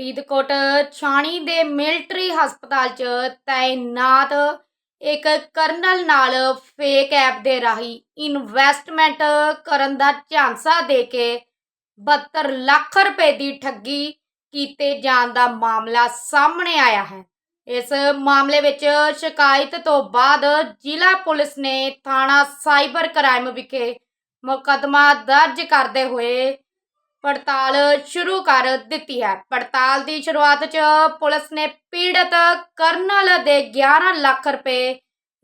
ਫਰੀਦਕੋਟ, ਛਾਣੀ ਦੇ ਮਿਲਟਰੀ ਹਸਪਤਾਲ 'ਚ ਤਾਇਨਾਤ ਇੱਕ ਕਰਨਲ ਨਾਲ ਫੇਕ ਐਪ ਦੇ ਰਾਹੀਂ ਇਨਵੈਸਟਮੈਂਟ ਕਰਨ ਦਾ ਝਾਂਸਾ ਦੇ ਕੇ 72 ਲੱਖ ਰੁਪਏ ਦੀ ਠੱਗੀ ਕੀਤੇ ਜਾਣ ਦਾ ਮਾਮਲਾ ਸਾਹਮਣੇ ਆਇਆ ਹੈ। ਇਸ ਮਾਮਲੇ ਵਿੱਚ ਸ਼ਿਕਾਇਤ ਤੋਂ ਬਾਅਦ ਜ਼ਿਲ੍ਹਾ ਪੁਲਿਸ ਨੇ ਥਾਣਾ ਸਾਈਬਰ ਕ੍ਰਾਈਮ ਵਿਖੇ ਮੁਕੱਦਮਾ ਦਰਜ ਕਰਦੇ ਹੋਏ ਪੜਤਾਲ ਸ਼ੁਰੂ ਕਰ ਦਿੱਤੀ ਹੈ। ਪੜਤਾਲ ਦੀ ਸ਼ੁਰੂਆਤ 'ਚ ਪੁਲਿਸ ਨੇ ਪੀੜਤ ਕਰਨਲ ਦੇ 11 ਲੱਖ ਰੁਪਏ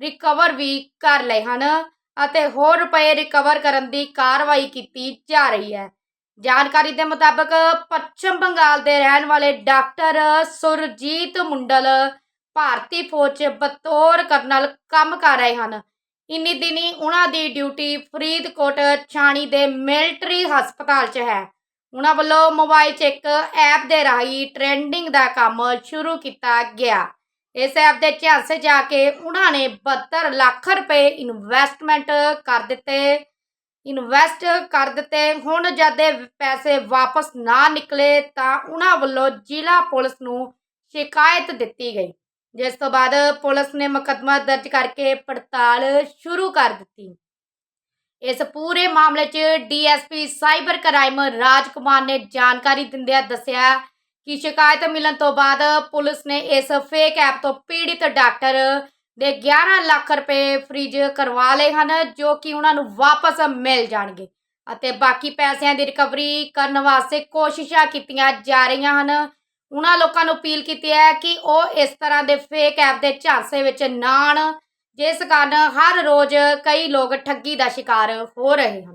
ਰਿਕਵਰ ਵੀ ਕਰ ਲਏ ਹਨ ਅਤੇ ਹੋਰ ਰੁਪਏ ਰਿਕਵਰ ਕਰਨ ਦੀ ਕਾਰਵਾਈ ਕੀਤੀ ਜਾ ਰਹੀ ਹੈ। ਜਾਣਕਾਰੀ ਦੇ ਮੁਤਾਬਕ ਪੱਛਮ ਬੰਗਾਲ ਦੇ ਰਹਿਣ ਵਾਲੇ ਡਾਕਟਰ ਸੁਰਜੀਤ ਮੁੰਡਲ ਭਾਰਤੀ ਫੌਜ 'ਚ ਬਤੌਰ ਕਰਨਲ ਕੰਮ ਕਰ ਰਹੇ ਹਨ। ਇੰਨੀ ਦਿਨੀ ਉਹਨਾਂ ਦੀ ਡਿਊਟੀ ਫਰੀਦਕੋਟ ਛਾਣੀ ਦੇ ਮਿਲਟਰੀ ਹਸਪਤਾਲ 'ਚ ਹੈ। ਉਹਨਾਂ ਵੱਲੋਂ ਮੋਬਾਈਲ 'ਚ ਇੱਕ ਐਪ ਦੇ ਰਾਹੀਂ ਟ੍ਰੈਂਡਿੰਗ ਦਾ ਕੰਮ ਸ਼ੁਰੂ ਕੀਤਾ ਗਿਆ। ਇਸ ਐਪ ਦੇ ਝਾਂਸੇ ਜਾ ਕੇ ਉਹਨਾਂ ਨੇ 72 ਲੱਖ ਰੁਪਏ ਇਨਵੈਸਟਮੈਂਟ ਕਰ ਦਿੱਤੇ। ਇਨਵੈਸਟ ਕਰ ਦਿੱਤੇ। ਹੁਣ ਜਦ ਇਹ ਪੈਸੇ ਵਾਪਸ ਨਾ ਨਿਕਲੇ ਤਾਂ ਉਹਨਾਂ ਵੱਲੋਂ ਜ਼ਿਲ੍ਹਾ ਪੁਲਿਸ ਨੂੰ ਸ਼ਿਕਾਇਤ ਦਿੱਤੀ ਗਈ। ਜਿਸ ਤੋਂ ਬਾਅਦ ਪੁਲਿਸ ਨੇ ਮੁਕੱਦਮਾ ਦਰਜ ਕਰਕੇ ਪੜਤਾਲ ਸ਼ੁਰੂ ਕਰ ਦਿੱਤੀ। ਇਸ ਪੂਰੇ ਮਾਮਲੇ 'ਚ ਡੀਐਸਪੀ ਸਾਈਬਰ ਕ੍ਰਾਈਮ ਰਾਜਕੁਮਾਰ ਨੇ ਜਾਣਕਾਰੀ ਦਿੰਦਿਆਂ ਦੱਸਿਆ ਕਿ ਸ਼ਿਕਾਇਤ ਮਿਲਣ ਤੋਂ ਬਾਅਦ ਪੁਲਿਸ ਨੇ ਇਸ ਫੇਕ ਐਪ ਤੋਂ ਪੀੜਿਤ ਡਾਕਟਰ ਦੇ 11 ਲੱਖ ਰੁਪਏ ਫ੍ਰੀਜ ਕਰਵਾ ਲਏ ਹਨ, ਜੋ ਕਿ ਉਹਨਾਂ ਨੂੰ ਵਾਪਸ ਮਿਲ ਜਾਣਗੇ ਅਤੇ ਬਾਕੀ ਪੈਸਿਆਂ ਦੀ ਰਿਕਵਰੀ ਕਰਨ ਵਾਸਤੇ ਕੋਸ਼ਿਸ਼ਾਂ ਕੀਤੀਆਂ ਜਾ ਰਹੀਆਂ ਹਨ। ਉਹਨਾਂ ਲੋਕਾਂ ਨੂੰ ਅਪੀਲ ਕੀਤੀ ਹੈ ਕਿ ਉਹ ਇਸ ਤਰ੍ਹਾਂ ਦੇ ਫੇਕ ਐਪ ਦੇ ਝਾਂਸੇ ਵਿੱਚ ਨਾ ਆਉਣ। ਜਿਸ ਕਾਰਨ ਹਰ ਰੋਜ਼ ਕਈ ਲੋਕ ਠੱਗੀ ਦਾ ਸ਼ਿਕਾਰ ਹੋ ਰਹੇ ਹਨ।